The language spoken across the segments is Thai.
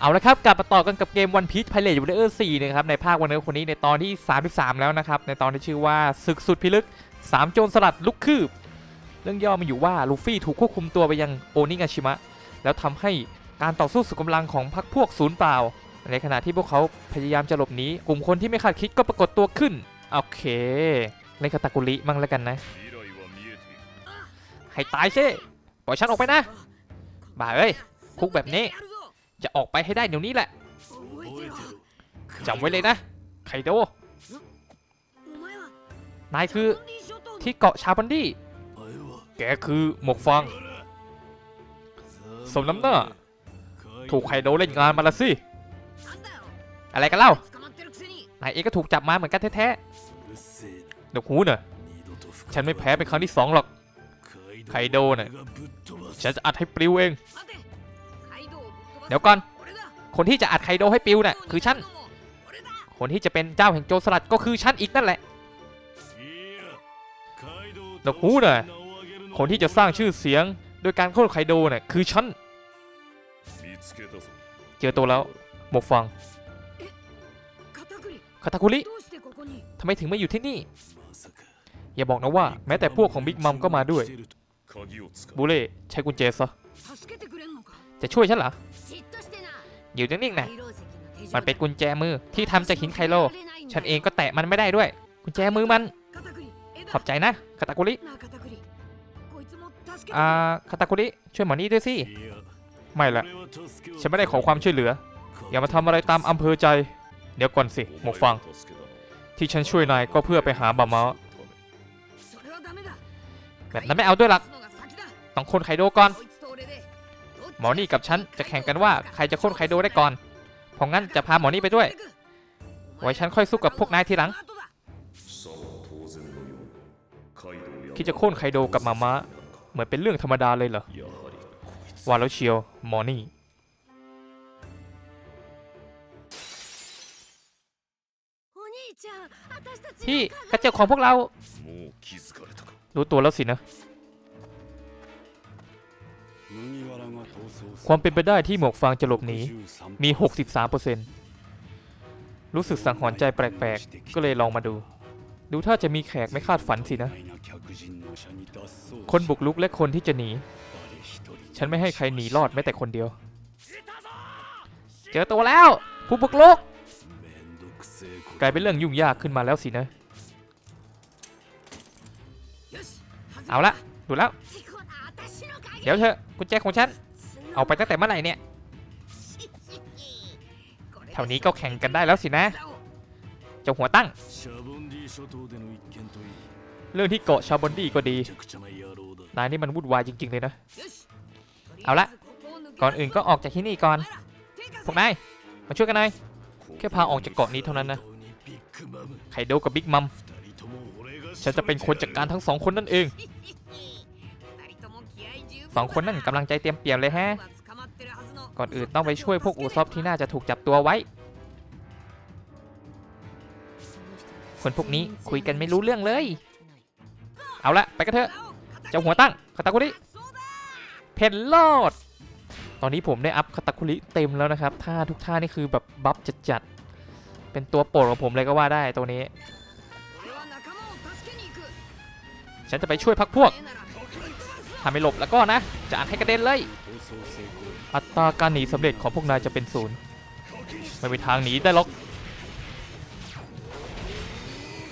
เอาละครับกลับมาต่อกันกับเกมวั One Piece Pirate Warrior 4นะครับในภาควันเนอร์คนนี้ในตอนที่ 33 แล้วนะครับ ในตอนที่ชื่อว่าศึกสุดพิลึก 3 โจรสลัดลุกคืบ เรื่องย่อมาอยู่ว่าลูฟี่ถูกควบคุมตัวไปยังโอนิงาชิมะ แล้วทำให้การต่อสู้สุดกำลังของพรรคพวกศูนย์เปล่า ในขณะที่พวกเขาพยายามจะหลบหนีกลุ่มคนที่ไม่คาดคิดก็ปรากฏตัวขึ้นโอเคเล่นคาตากุลิมั่งแล้วกันนะให้ตายเช่ปล่อยฉันออกไปนะบ่าเอ้ยคุกแบบนี้ จะออกไปให้ได้เดี๋ยวนี้แหละจำไว้เลยนะ ไคโดนายคือที่เกาะชาบันดี้ แกคือหมวกฟางสมน้ำหน้า ถูกไคโดเล่นงานมาละสิ อะไรกันเล่านายเองก็ถูกจับมาเหมือนกันแท้ๆดอกหูเนอะฉันไม่แพ้เป็นครั้งที่สองหรอก ไคโดน่ะฉันจะอัดให้ปลิวเอง เดี๋ยวก่อน คนที่จะอัดไคโดให้ปิวเนี่ยคือฉัน คนที่จะเป็นเจ้าแห่งโจรสลัดก็คือฉันอีกนั่นแหละนกหูเนี่ะคนที่จะสร้างชื่อเสียงโดยการโค่นไคโดเนี่ยคือฉัน เจอตัวแล้วหมกฟังคาตาคุริทำไมถึงไม่อยู่ที่นี่ อย่าบอกนะว่า แม้แต่พวกของบิ๊กมัมก็มาด้วยบุเล่ใช้กุญแจซะ จะช่วยฉันเหรอ อยู่นิ่งๆนะมันเป็นกุญแจมือที่ทำจากหินไคโล ฉันเองก็แตะมันไม่ได้ด้วย กุญแจมือมัน ขอบใจนะคาตาคุริอ่าคาตาคุริช่วยหมอนี่ด้วยสิ ไม่ละฉันไม่ได้ขอความช่วยเหลือ อย่ามาทำอะไรตามอำเภอใจ เดี๋ยวก่อนสิหมวกฟางที่ฉันช่วยนายก็เพื่อไปหาบามาแบบนั้นไม่เอาด้วยหรอกต้องคนไคโดก่อน หมอนี่กับฉันจะแข่งกันว่าใครจะค้นใครโดได้ก่อน เพราะงั้นจะพาหมอนี่ไปด้วย ไว้ฉันค่อยสู้กับพวกนายทีหลัง คิดจะโค่นไคโดกับมามะ เหมือนเป็นเรื่องธรรมดาเลยเหรอ ว่าแล้วเชียวหมอนี่ พี่กระเจิดของพวกเรา รู้ตัวแล้วสินะ ความเป็นไปได้ที่หมวกฟางจะหลบหนีมี 63%รู้สึกสังหรณ์ใจแปลกๆ ก็เลยลองมาดู ดูถ้าจะมีแขกไม่คาดฝันสินะ คนบุกลุกและคนที่จะหนี ฉันไม่ให้ใครหนีรอดแม้แต่คนเดียว เจอตัวแล้ว ผู้บุกลุกกลายเป็นเรื่องยุ่งยากขึ้นมาแล้วสินะ เอาละ ดูแล้ว ดี๋ยวเถอะกุญแจของฉัน เอาไปตั้งแต่เมื่อไหร่เนี่ยเท่านี้ก็แข่งกันได้แล้วสินะ เจ้าหัวตั้ง เรื่องที่เกาะชาบอนดี้ก็ดี นายนี่มันวุ่นวายจริง ๆ เลยนะ เอาละ ก่อนอื่นก็ออกจากที่นี่ก่อน พวกนาย มาช่วยกันหน่อย แค่พาออกจากเกาะนี้เท่านั้นนะ ไคโดกับบิ๊กมัม ฉันจะเป็นคนจัดการทั้งสองคนนั่นเอง สองคนนั่นกำลังใจเตรียมเปี่ยมเลยแฮะ ก่อนอื่นต้องไปช่วยพวกอูซอฟที่น่าจะถูกจับตัวไว้ คนพวกนี้คุยกันไม่รู้เรื่องเลย เอาละไปกันเถอะ เจ้าหัวตั้งคาตาคุริเพนลอดตอนนี้ผมได้อัพคาตาคุริเต็มแล้วนะครับ ท่าทุกท่านี่คือแบบบัฟจัดๆ เป็นตัวโปรดของผมเลยก็ว่าได้ตัวนี้ ฉันจะไปช่วยพักพวกถ้าไม่หลบแล้วก็นะจะอัดให้กระเด็นเลย อัตราการหนีสำเร็จของพวกนายจะเป็นศูนย์ไม่มีทางหนีได้หรอก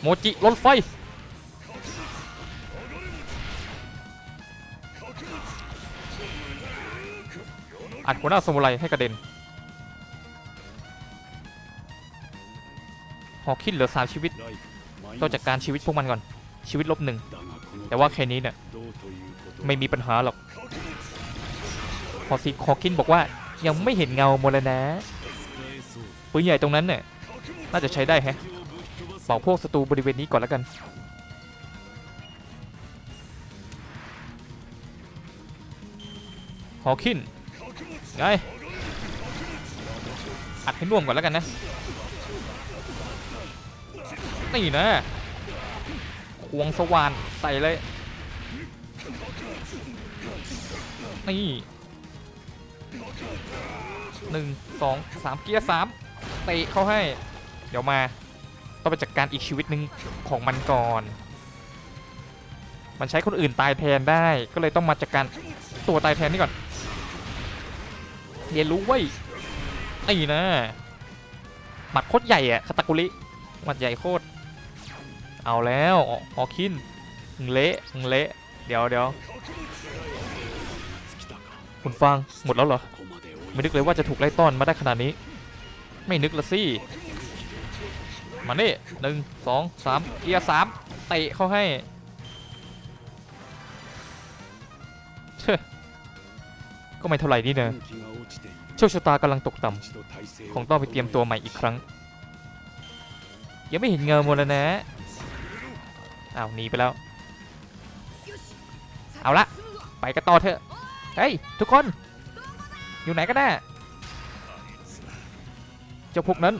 โมจิรถไฟอัดหัวหน้าสมุไรให้กระเด็นฮอคินเหลือสามชีวิตต้องจัดการชีวิตพวกมันก่อนชีวิตลบหนึ่งแต่ว่าแค่นี้เนี่ย ไม่มีปัญหาหรอกพอซิคอคินบอกว่ายังไม่เห็นเงาโมลนะปืนใหญ่ตรงนั้นเนี่ยน่าจะใช้ได้แฮะเป่าพวกศัตรูบริเวณนี้ก่อนแล้วกัน ฮอคินไงอัดให้น่วมก่อนแล้วกันนะ นี่นะ ควงสว่านใส่เลย นี่หนึ่งสองสามเกียร์สามเตะเข้าให้ เดี๋ยวมาต้องไปจัดการอีกชีวิตหนึ่งของมันก่อน มันใช้คนอื่นตายแทนได้ก็เลยต้องมาจัดการตัวตายแทนนี่ก่อนเรียนรู้ไว้ไอ้นะหมัดโคตรใหญ่อะคาตากุริหมัดใหญ่โคตรเอาแล้วอออคินงเละงเละเดี๋ยวเดี๋ยว คุณฟังหมดแล้วเหรอ ไม่นึกเลยว่าจะถูกไล่ต้อนมาได้ขนาดนี้ ไม่นึกละสิ มานี่หนึ่งสองสามเกียร์สามเตะเข้าให้เชอะก็ไม่เท่าไหร่นี่เนอะโชคชะตากำลังตกต่ำคงต้องไปเตรียมตัวใหม่อีกครั้ง ยังไม่เห็นเงาโมแล้วนะอ้าวหนีไปแล้ว เอาละไปกันต่อเถอะ เฮ้ย ทุกคน อยู่ไหนกันแน่เจ้าพวกนั้น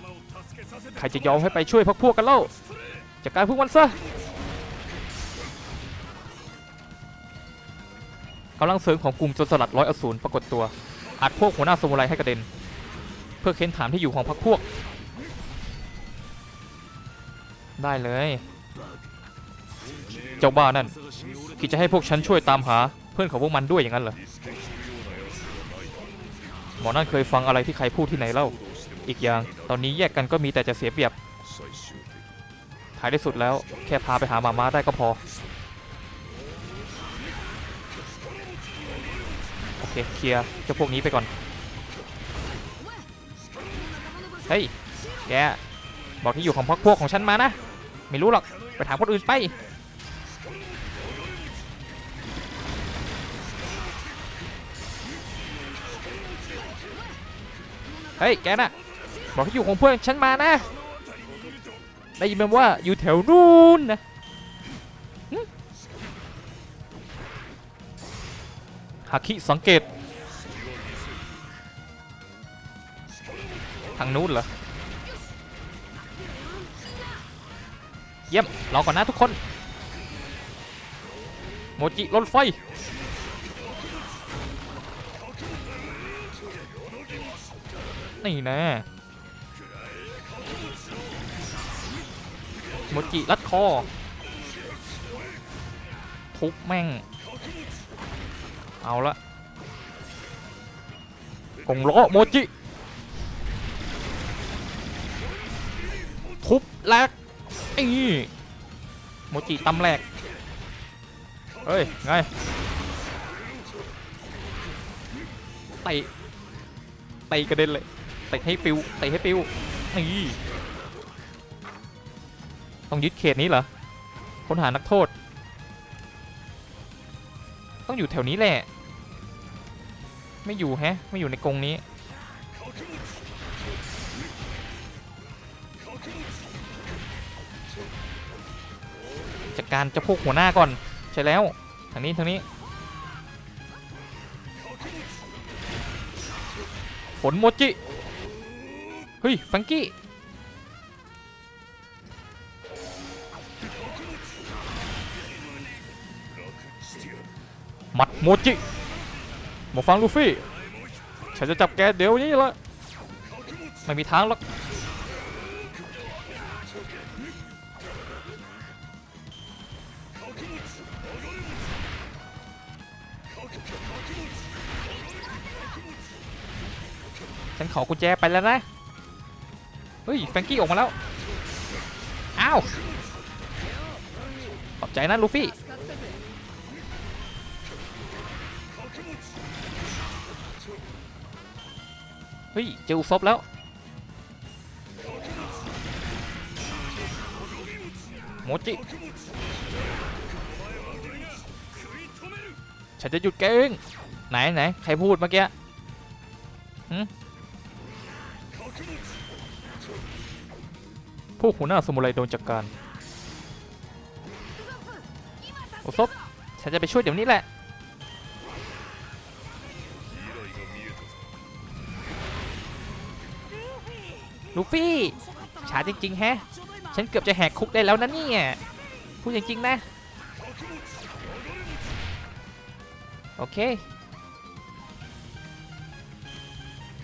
ใครจะยอมให้ไปช่วยพักพวกกันเล่าจัดการพวกมันซะกำลังเสริมของกลุ่มโจรสลัดร้อยอสูรปรากฏตัวอัดพวกหัวหน้าสมุไรให้กระเด็น เพื่อเค้นถามที่อยู่ของพักพวก ได้เลย เจ้าบ้านั่นคิดจะให้พวกฉันช่วยตามหา เพื่อนของพวกมันด้วยอย่างนั้นเหรอหมอนั่นเคยฟังอะไรที่ใครพูดที่ไหนเล่า อีกอย่างตอนนี้แยกกันก็มีแต่จะเสียเปรียบท้ายที่สุดแล้วแค่พาไปหาหมาม้าได้ก็พอ โอเคเคลียร์เจ้าพวกนี้ไปก่อน เฮ้ย แก บอกที่อยู่ของพวกพวกของฉันมานะ ไม่รู้หรอก ไปถามคนอื่นไป เฮ้ยแกน่ะบอกที่อยู่ของเพื่อนฉันมานะ ได้ยินไหมว่าอยู่แถวนู้นนะหึฮาคิสังเกต ทางนู้นเหรอ เยี่ยมรอก่อนนะทุกคน โมจิรถไฟ นี่นะโมจิรัดคอ ทุบแม่ง เอาละกงล้อโมจิ ทุบแลกไอ้โมจิตำแหลก เฮ้ย ไงเตะเตะกระเด็นเลย ตะให้ปิวเตะให้ปิวนี่ต้องยึดเขตนี้เหรอค้นหานักโทษ ต้องอยู่แถวนี้แหละ ไม่อยู่แฮะ ไม่อยู่ในกรงนี้จัดการจะพวกหัวหน้าก่อน ใช่แล้วทางนี้ทางนี้ฝนโมจิ เฮ้ยฟังกี้มัดโมจิหมอฟังลูฟี่ ฉันจะจับแกเดี๋ยวนี้ละไม่มีทางหรอกฉันขอกุญแจไปแล้วนะ เฮ้ยแฟงกี้ออกมาแล้ว อ้าว ขอบใจนะลูฟี่ เฮ้ย เจออุซบแล้ว โมจิ ฉันจะหยุดแกเองไหนไหนใครพูดเมื่อกี้ วกหัวหน้าสมุไรโดนจัดการโอซบฉันจะไปช่วยเดี๋ยวนี้แหละลูฟี่ช้าจริงๆแฮะ ฉันเกือบจะแหกคุกได้แล้วนะเนี่ยพูดจริงๆนะ โอเค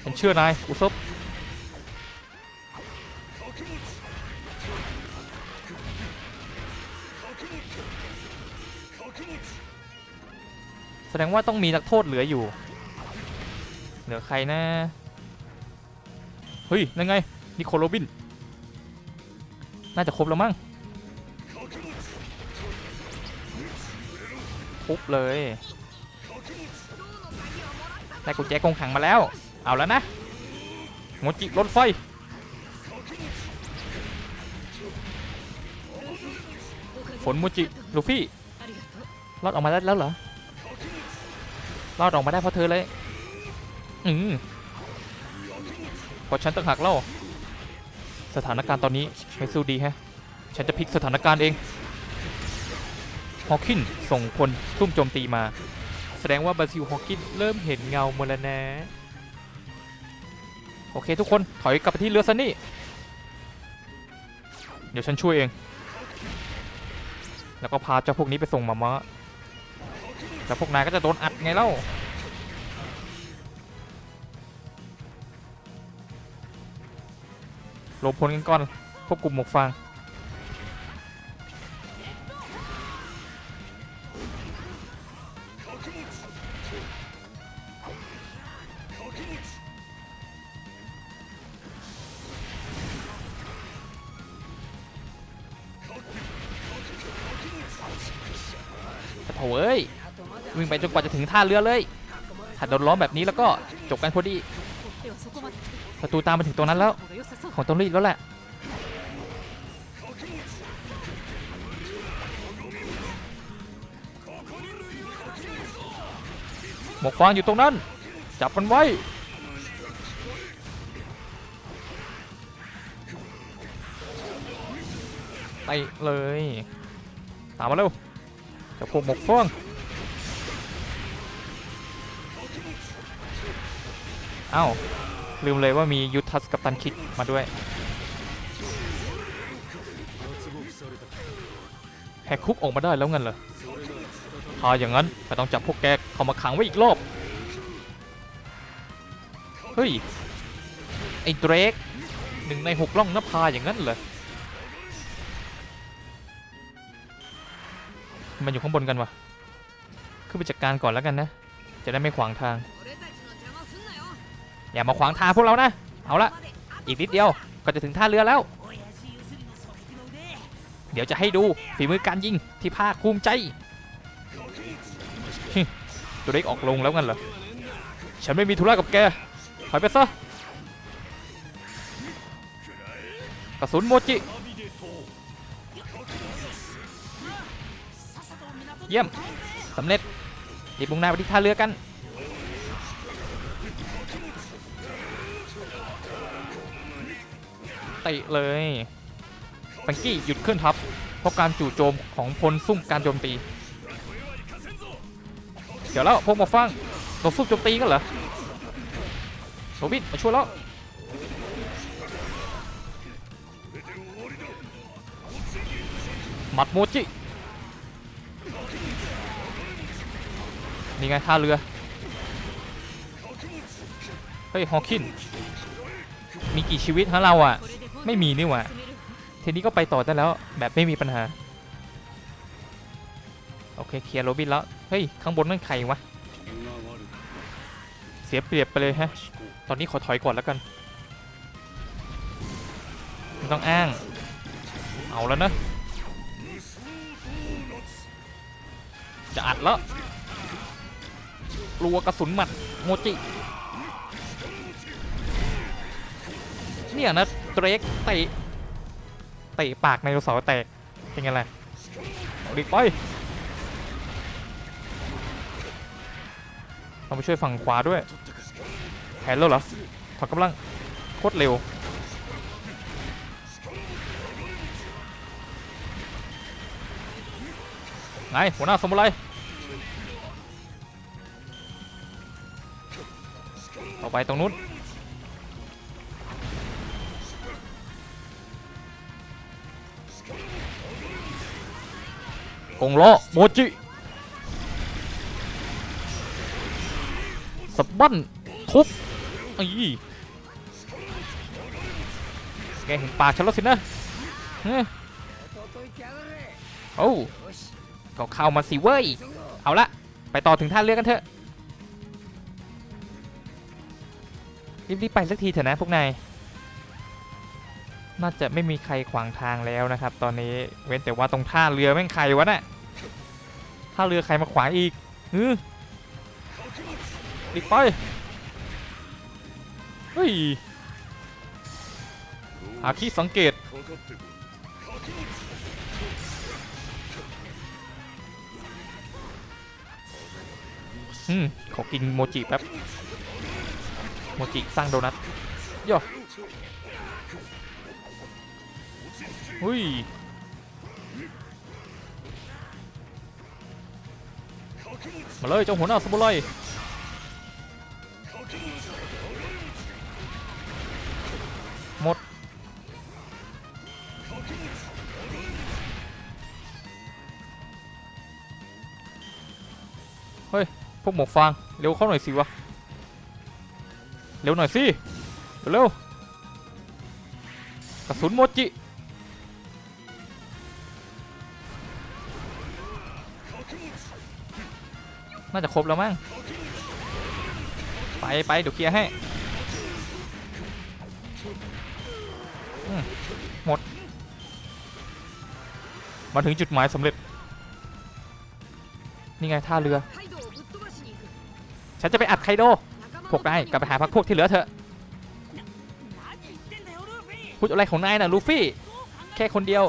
ฉันเชื่อนายอุซบ แสดงว่าต้องมีนักโทษเหลืออยู่ เหลือใครนะ เฮ้ย นั่นไง นิโคลโรบิน น่าจะครบแล้วมั้งปุ๊บเลยได้กุญแจกงขังมาแล้ว เอาแล้วนะโมจิรถไฟ ฝนโมจิ ลูฟี่ รอดออกมาได้แล้วเหรอ รอดออกมาได้เพราะเธอเลย อืมเพราะฉันต่างหากเล่า สถานการณ์ตอนนี้ไม่สู้ดีแฮะ ฉันจะพลิกสถานการณ์เอง ฮอว์คินส่งคนซุ่มโจมตีมา แสดงว่าบราซิลฮอวกินเริ่มเห็นเงาหมดแล้วนะโอเคทุกคนถอยกลับไปที่เรือซันนี่ เดี๋ยวฉันช่วยเอง แล้วก็พาเจ้าพวกนี้ไปส่งมามะ แต่พวกนายก็จะโดนอัดไงเล่าหลบพลกันก่อนพวกกลุ่มหมวกฟาง วิ่งไปจนกว่าจะถึงท่าเรือเลย ถ้าโดนล้อมแบบนี้แล้วก็จบกันพอดีประตูตามมาถึงตรงนั้นแล้ว ของต้องรีบแล้วแหละหมวกฟางอยู่ตรงนั้น จับมันไว้ ไปเลย ตามมาเร็วจะพวกหมวกฟาง อ้าลืมเลยว่ามียุทธัสกับตันคิดมาด้วยแหกคุกออกมาได้แล้วงั้นเหรอถ้าอย่างนั้นก็ต้องจับพวกแกเข้ามาขังไว้อีกรอบ เฮ้ย ไอ้เดรกหนึ่งในหกล่องนภาอย่างนั้นเหรอ มันอยู่ข้างบนกันวะขึ้นไปจัดการก่อนแล้วกันนะ จะได้ไม่ขวางทาง อย่ามาขวางทางพวกเรานะ เอาละอีกนิดเดียวก็จะถึงท่าเรือแล้ว เดี๋ยวจะให้ดูฝีมือการยิงที่ภาคภูมิใจตัวเล็กออกลงแล้วงั้นเหรอ ฉันไม่มีธุระกับแกถอยไปซะกระสุนโมจิ เยี่ยมสำเร็จรีบมุ่งหน้าไปที่ท่าเรือกัน ตะเลยแฟรงกี้หยุดเคลื่อนทัพเพราะการจู่โจมของพลซุ่มการโจมตี เดี๋ยวแล้วพวกมาฟังโดนซุ่มโจมตีกันเหรอโรบินมาช่วยแล้วหมัดโมจินี่ไงท่าเรือ เฮ้ย ฮอว์คิน มีกี่ชีวิตฮะเราอะ ไม่มีนี่หว่าทีนี้ก็ไปต่อได้แล้วแบบไม่มีปัญหา โอเคเคลียร์โรบินแล้ว เฮ้ย ข้างบนนั่นใครวะ เสียเปรียบไปเลยฮะ ตอนนี้ขอถอยก่อนแล้วกันไม่ต้องอ้าง เอาแล้วนะ จะอัดแล้วรัวกระสุนหมัดโมจิ เนี่ยนะเด รกเตะเตะปากไดโนเสาร์แตกเป็นไงล่ะเอาดิไปเราไปช่วยฝั่งขวาด้วยแผนแล้วเหรอถอดกำลังโคตรเร็วไงหัวหน้าสมุไรต่อไปตรงนู้น กงล้อโมจิสะบั้นทุบอีแกเห็นปากฉันแล้วสินะโอ้ก็เข้ามาสิเว้ย เอาละไปต่อถึงท่าเรือกันเถอะรีบๆไปสักทีเถอะนะพวกนาย น่าจะไม่มีใครขวางทางแล้วนะครับ ตอนนี้เว้นแต่ว่าตรงท่าเรือแม่งใครวะนะ่ะท่าเรือใครมาขวางอีกเออดิไปเฮ้ยหาที่สังเกตอืมขอกินโมจิแป๊บโมจิสร้างโดนัทย่อ หุ้ยมาเลยเจ้าหัวหน้าสมุไรหมด เฮ้ย พวกหมวกฟาง เร็วเข้าหน่อยสิวะ เร็วหน่อยสิ เร็ว กระสุนโมจิ น่าจะครบแล้วมั้งไปไปเดี๋ยวเคลียร์ให้หมด มาถึงจุดหมายสำเร็จ นี่ไงท่าเรือ ฉันจะไปอัดไคโดพวกได้กลับไปหาพักพวกที่เหลือเถอะพูดอะไรของนายนะลูฟี่ แค่คนเดียว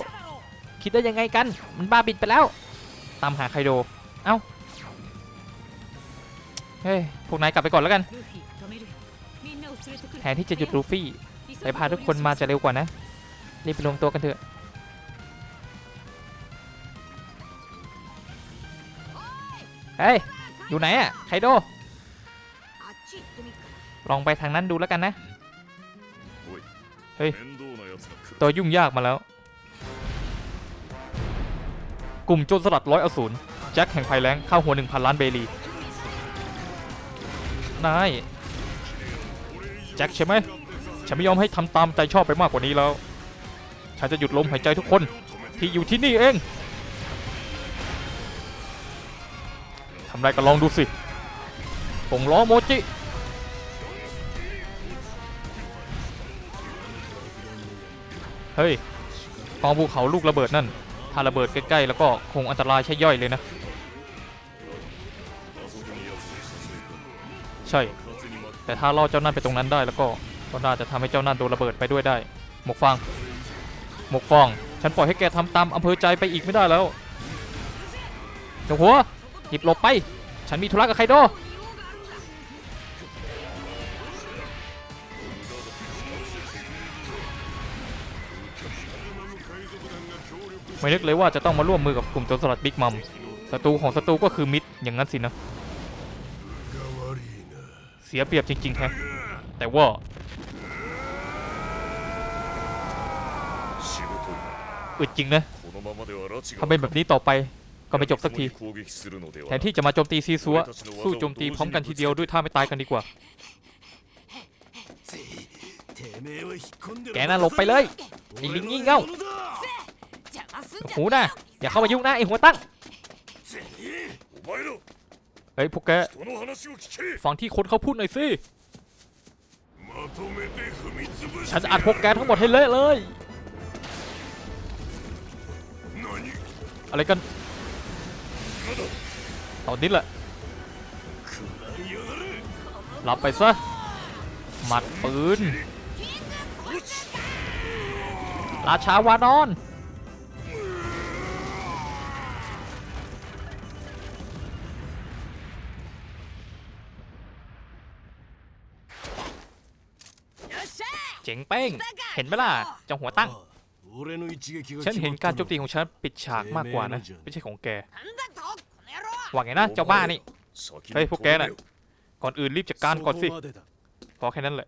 คิดได้ยังไงกัน มันบ้าบิดไปแล้ว ตามหาไคโด เอ้า ฮ้ย พวกนายกลับไปก่อนแล้วกัน แทนที่จะหยุดลูฟี่ไปพาทุกคนมาจะเร็วกว่านะ รีบไปรวมตัวกันเถอะ เฮ้ย อยู่ไหนอะไคโด ลองไปทางนั้นดูแล้วกันนะ เฮ้ย ตัวยุ่งยากมาแล้ว กลุ่มโจรสลัดร้อยอสูรแจ็คแห่งไพ่แล้งข้าหัวหนึ่งพันล้านเบลี นายแจ็คใช่ไหมฉันไม่ยอมให้ทำตามใจชอบไปมากกว่านี้แล้ว ฉันจะหยุดลมหายใจทุกคนที่อยู่ที่นี่เองทำไรก็ลองดูสิผงล้อโมจิ เฮ้ยกองภูเขาลูกระเบิดนั่น ถ้าระเบิดใกล้ๆ แล้วก็คงอันตรายใช่ย่อยเลยนะ ใช่ แต่ถ้าล่อเจ้านั่นไปตรงนั้นได้แล้วก็ก็น่าจะทำให้เจ้านั่นโดนระเบิดไปด้วยได้ หมกฟาง หมกฟอง ฉันปล่อยให้แกทำตามอำเภอใจไปอีกไม่ได้แล้วเจ้าหัว หยิบหลบไป ฉันมีธุระกับไคโดไม่นึกเลยว่าจะต้องมาร่วมมือกับกลุ่มโจรสลัดบิ๊กมัมศัตรูของศัตรูก็คือมิดอย่างนั้นสินะ เสียเปรียบจริงๆแฮะแต่ว่าอึดจริงนะทำเป็นแบบนี้ต่อไปก็ไม่จบสักทีแทนที่จะมาโจมตีซีซัวสู้โจมตีพร้อมกันทีเดียวด้วยท่าไม่ตายกันดีกว่า แกน่าหลบไปเลยไอ้ลิงงี่เง่าหูนะอย่าเข้ามายุ่งนะไอ้หัวตั้ง เอ้ยพวกแกฟังที่คนเขาพูดหน่อยสิฉันจะอัดพวกแกทั้งหมดให้เละเลย อะไรกัน ตอนนี้แหละ รับไปซะ หมัดปืน ราชาวานอน เจ๋งเป้ง เห็นไหมล่ะจังหัวตั้ง ฉันเห็นการโจมตีของฉันปิดฉากมากกว่านะ ไม่ใช่ของแกว่าไงนะเจ้าบ้านี่เฮ้ยพวกแกน่ะก่อนอื่นรีบจัดการก่อนสิพอแค่นั้นแหละ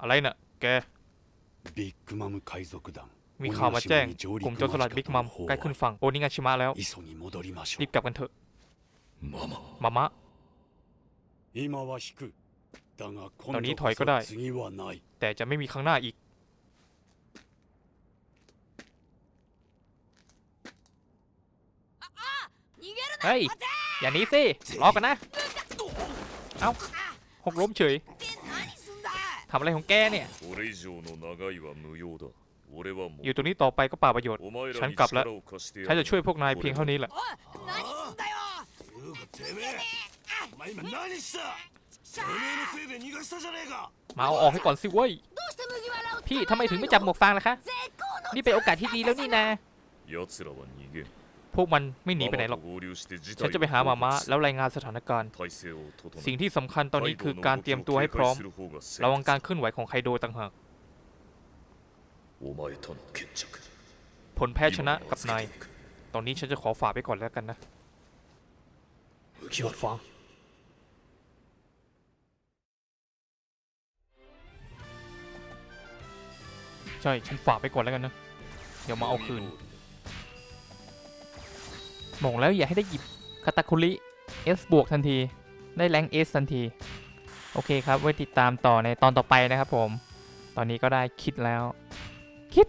อะไรน่ะแกมีข่าวมาแจ้งกลุ่มโจรสลัดบิ๊กมัมใกล้ขึ้นฝั่งโอนิงาชิมะแล้วรีบกลับกันเถอะมามะ ตอนนี้ถอยก็ได้ แต่จะไม่มีครั้งหน้าอีก เฮ้ย อย่านี้สิรอกันนะ เอาหกล้มเฉยทำอะไรของแกเนี่ย อยู่ตรงนี้ต่อไปก็ป่าประโยชน์ ฉันกลับแล้ว ฉันจะช่วยพวกนายเพียงเท่านี้แหละ มาเอาออกให้ก่อนสิเว้ย พี่ทำไมถึงไม่จับหมวกฟางล่ะคะ นี่เป็นโอกาสที่ดีแล้วนี่นะพวกมันไม่หนีไปไหนหรอก ฉันจะไปหามาม่าแล้วรายงานสถานการณ์ สิ่งที่สำคัญตอนนี้คือการเตรียมตัวให้พร้อม ระวังการเคลื่อนไหวของไคโดต่างหาก ผลแพ้ชนะกับนาย ตอนนี้ฉันจะขอฝากไปก่อนแล้วกันนะหมวกฟาง ใช่ ฉันฝากไปก่อนแล้วกันนะ เดี๋ยวมาเอาคืนมองแล้วอย่าให้ได้หยิบคาตาคุริ S บวกทันที ได้แรง S ทันที โอเคครับ ไว้ติดตามต่อในตอนต่อไปนะครับผม ตอนนี้ก็ได้คิดแล้ว คิด